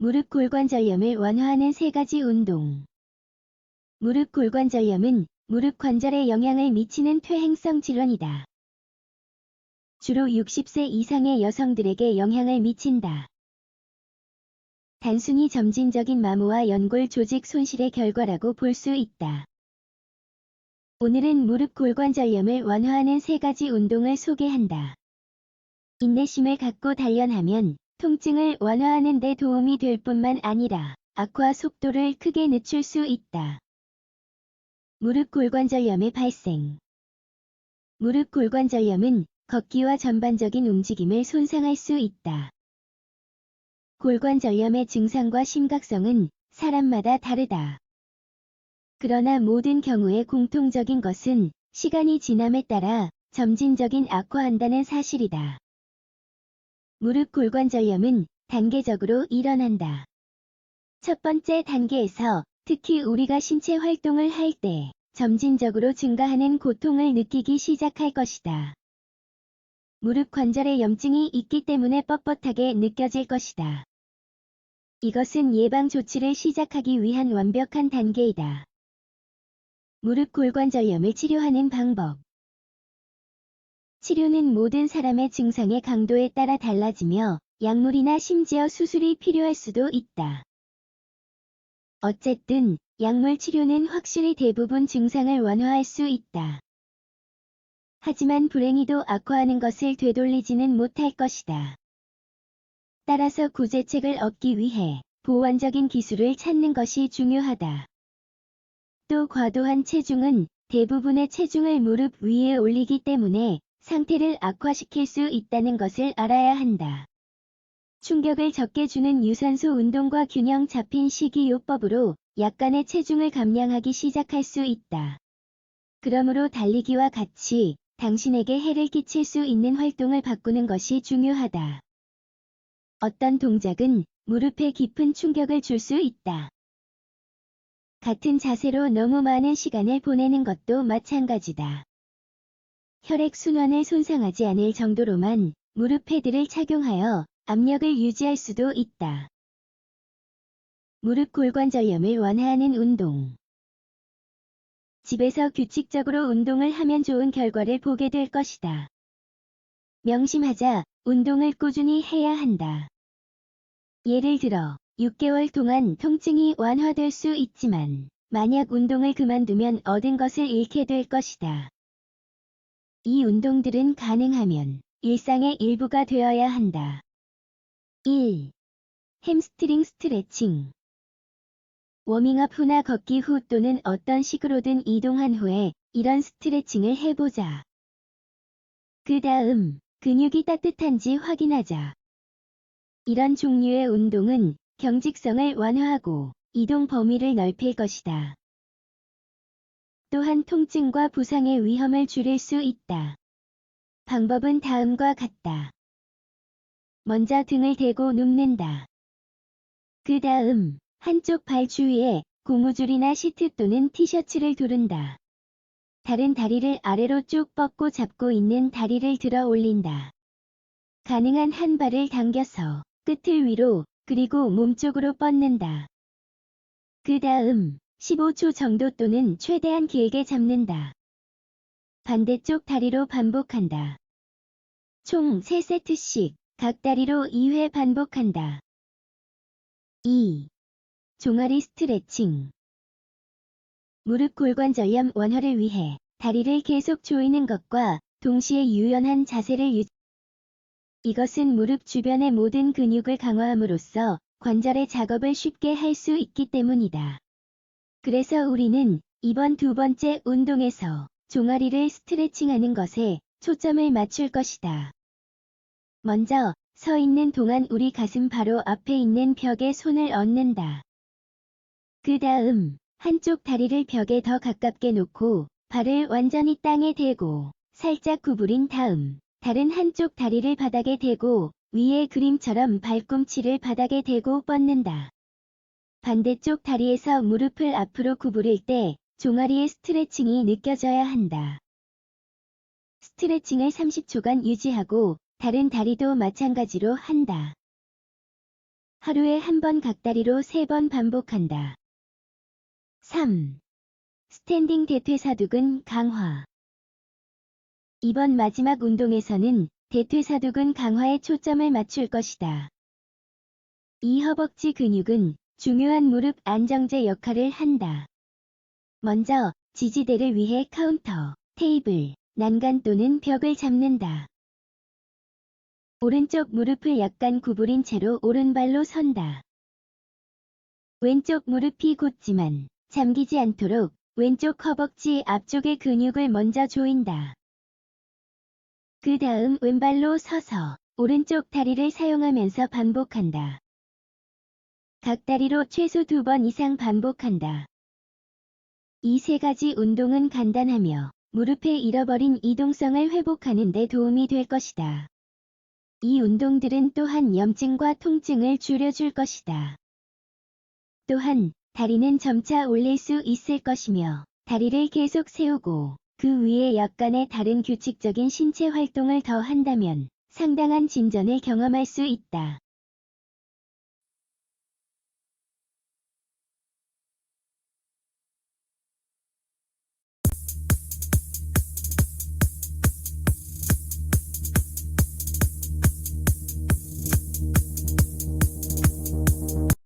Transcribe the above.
무릎 골관절염을 완화하는 세 가지 운동. 무릎 골관절염은 무릎 관절에 영향을 미치는 퇴행성 질환이다. 주로 60세 이상의 여성들에게 영향을 미친다. 단순히 점진적인 마모와 연골 조직 손실의 결과라고 볼 수 있다. 오늘은 무릎 골관절염을 완화하는 세 가지 운동을 소개한다. 인내심을 갖고 단련하면 통증을 완화하는 데 도움이 될 뿐만 아니라 악화 속도를 크게 늦출 수 있다. 무릎 골관절염의 발생 무릎 골관절염은 걷기와 전반적인 움직임을 손상할 수 있다. 골관절염의 증상과 심각성은 사람마다 다르다. 그러나 모든 경우에 공통적인 것은 시간이 지남에 따라 점진적인 악화한다는 사실이다. 무릎 골관절염은 단계적으로 일어난다. 첫 번째 단계에서 특히 우리가 신체 활동을 할 때 점진적으로 증가하는 고통을 느끼기 시작할 것이다. 무릎 관절에 염증이 있기 때문에 뻣뻣하게 느껴질 것이다. 이것은 예방 조치를 시작하기 위한 완벽한 단계이다. 무릎 골관절염을 치료하는 방법 치료는 모든 사람의 증상의 강도에 따라 달라지며 약물이나 심지어 수술이 필요할 수도 있다. 어쨌든 약물 치료는 확실히 대부분 증상을 완화할 수 있다. 하지만 불행히도 악화하는 것을 되돌리지는 못할 것이다. 따라서 구제책을 얻기 위해 보완적인 기술을 찾는 것이 중요하다. 또 과도한 체중은 대부분의 체중을 무릎 위에 올리기 때문에 상태를 악화시킬 수 있다는 것을 알아야 한다. 충격을 적게 주는 유산소 운동과 균형 잡힌 식이요법으로 약간의 체중을 감량하기 시작할 수 있다. 그러므로 달리기와 같이 당신에게 해를 끼칠 수 있는 활동을 바꾸는 것이 중요하다. 어떤 동작은 무릎에 깊은 충격을 줄 수 있다. 같은 자세로 너무 많은 시간을 보내는 것도 마찬가지다. 혈액순환을 손상하지 않을 정도로만 무릎 패드를 착용하여 압력을 유지할 수도 있다. 무릎 골관절염을 완화하는 운동 집에서 규칙적으로 운동을 하면 좋은 결과를 보게 될 것이다. 명심하자 운동을 꾸준히 해야 한다. 예를 들어 6개월 동안 통증이 완화될 수 있지만 만약 운동을 그만두면 얻은 것을 잃게 될 것이다. 이 운동들은 가능하면 일상의 일부가 되어야 한다. 1. 햄스트링 스트레칭 워밍업 후나 걷기 후 또는 어떤 식으로든 이동한 후에 이런 스트레칭을 해보자. 그 다음 근육이 따뜻한지 확인하자. 이런 종류의 운동은 경직성을 완화하고 이동 범위를 넓힐 것이다. 또한 통증과 부상의 위험을 줄일 수 있다. 방법은 다음과 같다. 먼저 등을 대고 눕는다. 그 다음 한쪽 발 주위에 고무줄이나 시트 또는 티셔츠를 두른다. 다른 다리를 아래로 쭉 뻗고 잡고 있는 다리를 들어 올린다. 가능한 한 발을 당겨서 끝을 위로 그리고 몸쪽으로 뻗는다. 그 다음 15초 정도 또는 최대한 길게 잡는다. 반대쪽 다리로 반복한다. 총 3세트씩 각 다리로 2회 반복한다. 2. 종아리 스트레칭 무릎 골관 절염 완화를 위해 다리를 계속 조이는 것과 동시에 유연한 자세를 유지 이것은 무릎 주변의 모든 근육을 강화함으로써 관절의 작업을 쉽게 할 수 있기 때문이다. 그래서 우리는 이번 두 번째 운동에서 종아리를 스트레칭하는 것에 초점을 맞출 것이다. 먼저 서 있는 동안 우리 가슴 바로 앞에 있는 벽에 손을 얹는다. 그 다음 한쪽 다리를 벽에 더 가깝게 놓고 발을 완전히 땅에 대고 살짝 구부린 다음 다른 한쪽 다리를 바닥에 대고 위에 그림처럼 발꿈치를 바닥에 대고 뻗는다. 반대쪽 다리에서 무릎을 앞으로 구부릴 때 종아리의 스트레칭이 느껴져야 한다. 스트레칭을 30초간 유지하고 다른 다리도 마찬가지로 한다. 하루에 한 번 각 다리로 세번 반복한다. 3. 스탠딩 대퇴사두근 강화 이번 마지막 운동에서는 대퇴사두근 강화에 초점을 맞출 것이다. 이 허벅지 근육은 중요한 무릎 안정제 역할을 한다. 먼저 지지대를 위해 카운터, 테이블, 난간 또는 벽을 잡는다. 오른쪽 무릎을 약간 구부린 채로 오른발로 선다. 왼쪽 무릎이 곧지만 잠기지 않도록 왼쪽 허벅지 앞쪽의 근육을 먼저 조인다. 그 다음 왼발로 서서 오른쪽 다리를 사용하면서 반복한다. 각 다리로 최소 두 번 이상 반복한다. 이 세 가지 운동은 간단하며 무릎의 잃어버린 이동성을 회복하는 데 도움이 될 것이다. 이 운동들은 또한 염증과 통증을 줄여줄 것이다. 또한 다리는 점차 올릴 수 있을 것이며 다리를 계속 세우고 그 위에 약간의 다른 규칙적인 신체 활동을 더 한다면 상당한 진전을 경험할 수 있다.